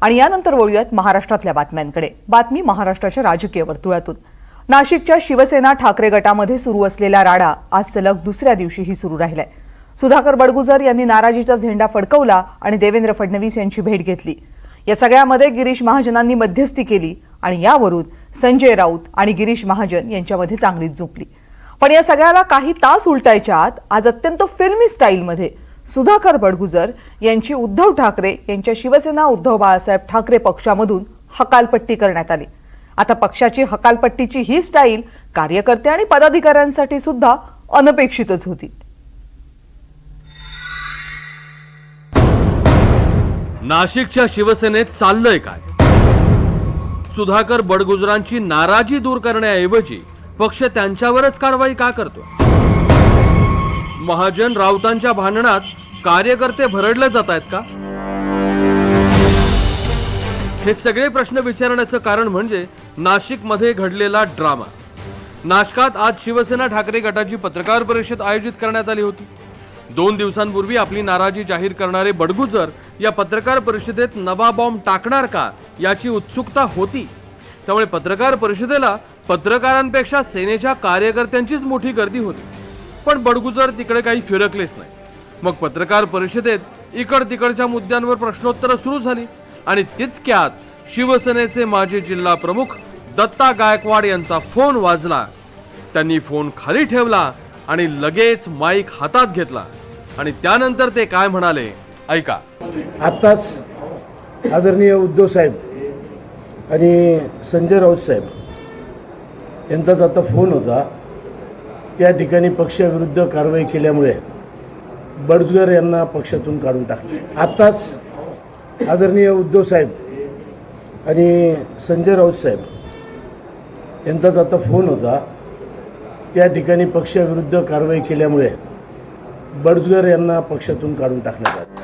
आणि यानंतर वळूयात महाराष्ट्रातल्या बातम्यांकडे. बातमी महाराष्ट्राच्या राजकीय वर्तुळातून. नाशिकच्या शिवसेना ठाकरे गटामध्ये सुरू असलेला राडा आज सलग दुसऱ्या दिवशीही सुरू राहिलाय. सुधाकर बडगुजर यांनी नाराजीचा झेंडा फडकवला आणि देवेंद्र फडणवीस यांची भेट घेतली. या सगळ्यामध्ये गिरीश महाजनांनी मध्यस्थी केली आणि यावरून संजय राऊत आणि गिरीश महाजन यांच्यामध्ये चांगलीच झोपली. पण या सगळ्याला काही तास उलटायच्या आत आज अत्यंत फिल्मी स्टाईलमध्ये सुधाकर बडगुजर यांची उद्धव ठाकरे यांच्या शिवसेना उद्धव बाळासाहेब ठाकरे पक्षामधून हकालपट्टी करण्यात आली. आता पक्षाची हकालपट्टीची ही स्टाईल कार्यकर्ते आणि पदाधिकाऱ्यांसाठी सुद्धा अनपेक्षितच होती. नाशिकच्या शिवसेनेत चाललंय काय? सुधाकर बडगुजरांची नाराजी दूर करण्याऐवजी पक्ष त्यांच्यावरच कारवाई का करतो? महाजन राऊतांच्या भांडणात कार्यकर्ते भरडले जात आहेत का? हे सगळे प्रश्न विचारण्याचं कारण म्हणजे नाशिकमध्ये घडलेला ड्रामा. नाशकात आज शिवसेना ठाकरे गटाची पत्रकार परिषद आयोजित करण्यात आली होती. दोन दिवसांपूर्वी आपली नाराजी जाहीर करणारे बडगुजर या पत्रकार परिषदेत नवा बॉम्ब टाकणार का याची उत्सुकता होती. त्यामुळे पत्रकार परिषदेला पत्रकारांपेक्षा सेनेच्या कार्यकर्त्यांचीच मोठी गर्दी होती. पण बडगुजर तिकडे काही फिरकलेच नाही. मग पत्रकार परिषदेत इकड तिकडच्या मुद्द्यांवर प्रश्नोत्तर सुरू झाली. आणि तितक्यात शिवसेनेचे माजी जिल्हा प्रमुख दत्ता गायकवाड यांचा फोन वाजला. त्यांनी फोन खाली ठेवला आणि लगेच माईक हातात घेतला. आणि त्यानंतर ते काय म्हणाले? ऐका. आत्ताच आदरणीय उद्धव साहेब आणि संजय राऊत साहेब यांचाच आता फोन होता. त्या ठिकाणी पक्षाविरुद्ध कारवाई केल्यामुळे बडजगर यांना पक्षातून काढून टाकले. आत्ताच आदरणीय उद्धव साहेब आणि संजय राऊत साहेब यांचाच आता फोन होता. त्या ठिकाणी पक्षाविरुद्ध कारवाई केल्यामुळे बडजगर यांना पक्षातून काढून टाकण्यात आले.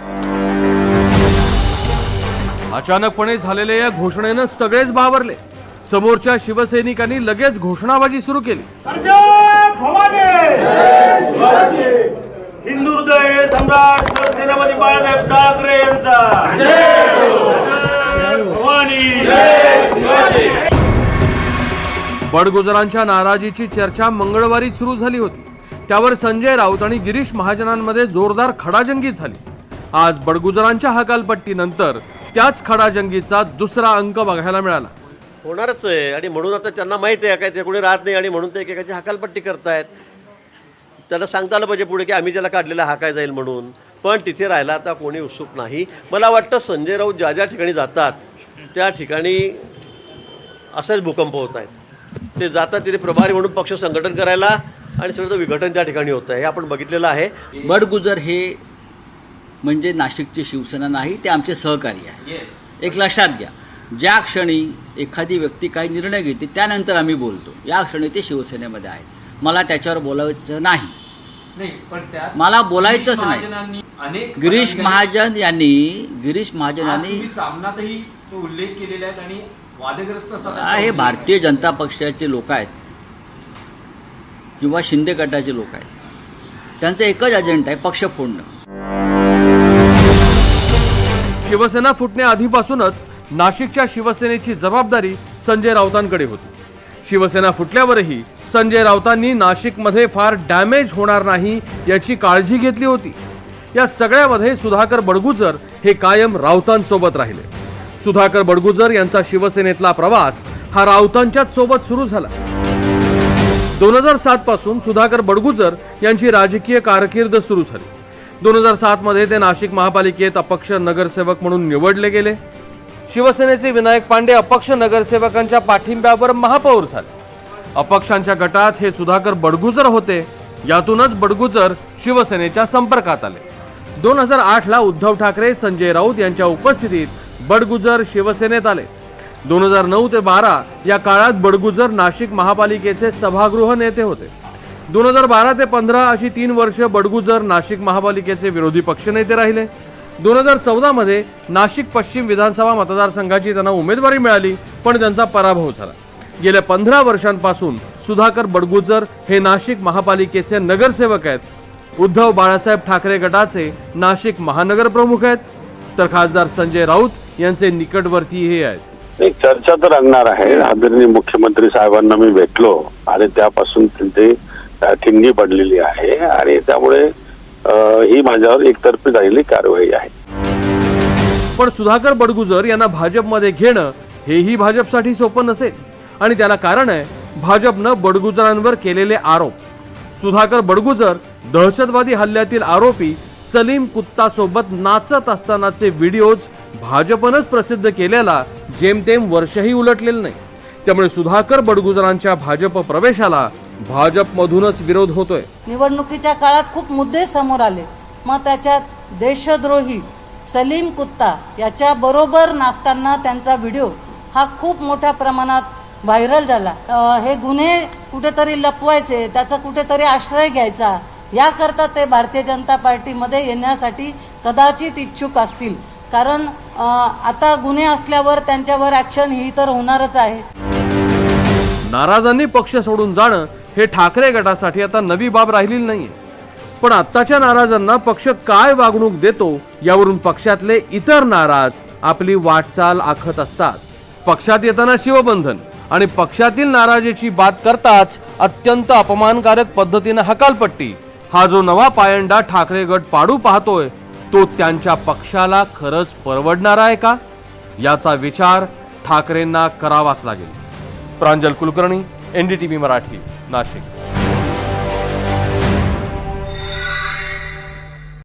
अचानकपणे झालेल्या या घोषणेनं सगळेच बावरले. समोरच्या शिवसैनिकांनी लगेच घोषणाबाजी सुरू केली. जय भवानी हिंदू हृदय सम्राट शिवसेनापती बाळासाहेब ठाकरे यांचा. जय भवानी. बडगुजरांच्या नाराजीची चर्चा मंगळवारी सुरू झाली होती. त्यावर संजय राऊत आणि गिरीश महाजनांमध्ये जोरदार खडाजंगी झाली. आज बडगुजरांच्या हकालपट्टीनंतर त्याच खडाजंगीचा दुसरा अंक बघायला मिळाला. होणारच आहे आणि म्हणून आता त्यांना माहिती आहे काय ते कोणी राहत नाही आणि म्हणून ते एकेकाची हकालपट्टी करतायत. त्याला सांगता आलं पाहिजे पुढे की आम्ही ज्याला काढलेला हाकाय जाईल म्हणून. पण तिथे राहायला आता कोणी उत्सुक नाही. मला वाटतं संजय राऊत ज्या ज्या ठिकाणी जातात त्या ठिकाणी असेच भूकंप होत आहेत. ते जातात तिथे प्रभारी म्हणून पक्ष संघटन करायला आणि सगळं विघटन त्या ठिकाणी होतं आहे हे आपण बघितलेलं आहे. बडगुजर हे म्हणजे नाशिकची शिवसेना नाही ते आमचे सहकारी आहे एक लक्षात घ्या. ज्या क्षणी एखादी व्यक्ती काही निर्णय घेते त्यानंतर आम्ही बोलतो. या क्षणी ते शिवसेनेमध्ये आहेत. मला त्याच्यावर बोलायचं नाही. नाही पण त्यात मला बोलायचंच नाही. अनेक गिरीश महाजन यांनी गिरीश महाजन यांनी तुम्ही सामनातही तो उल्लेख केलेला आहे आणि वादग्रस्त हे भारतीय जनता पक्षाचे लोक आहेत. किंवा शिंदे गटाचे लोक आहेत. त्यांचा एकच अजेंडा आहे पक्ष फोडणं. शिवसेना फुटण्याआधीपासूनच नाशिकच्या शिवसेनेची जबाबदारी संजय राऊतांकडे होती. शिवसेना फुटल्यावरही संजय राऊतांनी नाशिकमध्ये फार डॅमेज होणार नाही याची काळजी घेतली होती. या सगळ्यामध्ये सुधाकर बडगुजर हे कायम राऊतांसोबत राहिले. सुधाकर बडगुजर यांचा शिवसेनेतला प्रवास हा राऊतांच्याच सोबत सुरू झाला. दोन हजार सात पासून सुधाकर बडगुजर यांची राजकीय कारकीर्द सुरू झाली. दोन हजार सात मध्ये ते नाशिक महापालिकेत अपक्ष नगरसेवक म्हणून निवडले गेले. शिवसेनेचे विनायक पांडे अपक्ष नगरसेवकांच्या पाठिंब्यावर महापौर झाले. अपक्षांच्या गटात हे सुधाकर बडगुजर होते. यातूनच बडगुजर शिवसेनेच्या संपर्कात आले. दोन हजार आठला उद्धव ठाकरे संजय राऊत यांच्या उपस्थितीत बडगुजर शिवसेनेत आले. दोन हजार नऊ ते बारा या काळात बडगुजर नाशिक महापालिकेचे सभागृह नेते होते. दोन हजार बारा ते पंधरा अशी तीन वर्ष बडगुजर नाशिक महापालिकेचे विरोधी पक्षनेते राहिले. दोन हजार चौदामध्ये नाशिक पश्चिम विधानसभा मतदारसंघाची त्यांना उमेदवारी मिळाली पण त्यांचा पराभव झाला. गेल्या पंधरा वर्षांपासून सुधाकर बडगुजर हे नाशिक महापालिकेचे नगरसेवक आहेत. उद्धव बाळासाहेब ठाकरे गटाचे नाशिक महानगर प्रमुख आहेत. तर खासदार संजय राऊत यांचे निकटवर्ती हे आहेत. एक चर्चा तर रंगणार आहे. आदरणीय मुख्यमंत्री साहेबांना मी भेटलो आणि त्यापासून त्यांची अ, ठिणगी पडलेली आहे आणि त्यामुळे ही माझ्यावर एकतर्फी झालेली कारवाई आहे. पण सुधाकर बडगुजर यांना भाजपमध्ये घेणं हेही भाजपसाठी सोपं नसेल. आणि त्याला कारण आहे भाजपनं बडगुजरांवर केलेले आरोप. सुधाकर बडगुजर दहशतवादी हल्ल्यातील आरोपी सलीम कुत्ता सोबत नाचत असतानाचे व्हिडिओज भाजपनंच प्रसिद्ध केलेला जेमतेम वर्षही उलटलेलं नाही. त्यामुळे सुधाकर बडगुजरांच्या भाजप प्रवेशाला भाजपमधूनच विरोध होतोय. निवडणुकीच्या काळात खूप मुद्दे समोर आले. मग त्याच्यात देशद्रोही सलीम कुत्ता याच्या बरोबर नाचताना त्यांचा व्हिडिओ हा खूप मोठ्या प्रमाणात व्हायरल झाला. हे गुन्हे कुठेतरी लपवायचे त्याचा कुठेतरी आश्रय घ्यायचा. याकरता ते भारतीय जनता पार्टीमध्ये येण्यासाठी कदाचित इच्छुक असतील. कारण आता गुन्हे असल्यावर त्यांच्यावर ॲक्शन ही तर होणारच आहे. नाराजांनी पक्ष सोडून जाणं हे ठाकरे गटासाठी आता नवी बाब राहिलेली नाहीये. पण आत्ताच्या नाराजांना पक्ष काय वागणूक देतो यावरून पक्षातले इतर नाराज आपली वाटचाल आखत असतात. पक्षात येताना शिवबंधन आणि पक्षातील नाराजीची बात करताच अत्यंत अपमानकारक पद्धतीनं हकालपट्टी. हा जो नवा पायंडा ठाकरे गट पाडू पाहतोय तो त्यांच्या पक्षाला खरंच परवडणार आहे का? याचा विचार ठाकरेंना करावाच लागेल. प्रांजल कुलकर्णी एनडीटीव्ही मराठी नाशिक.